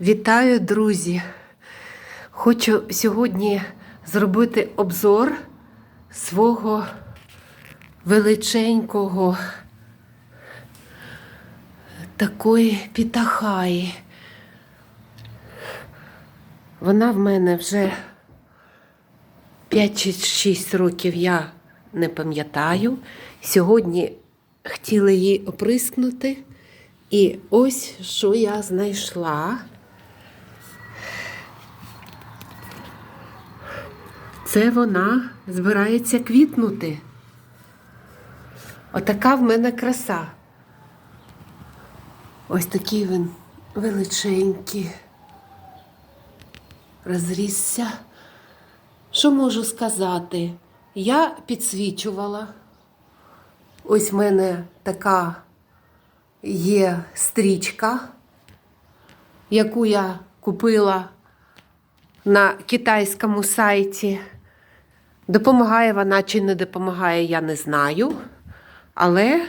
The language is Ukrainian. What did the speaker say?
Вітаю, друзі! Хочу сьогодні зробити обзор свого величенького такої пітахаї. Вона в мене вже 5 чи 6 років, я не пам'ятаю. Сьогодні хотіла її оприскнути. І ось що я знайшла. Це вона збирається квітнути. Отака в мене краса. Ось такий він величенький. Розрісся. Що можу сказати? Я підсвічувала. Ось в мене така є стрічка, яку я купила на китайському сайті. Допомагає вона чи не допомагає, я не знаю. Але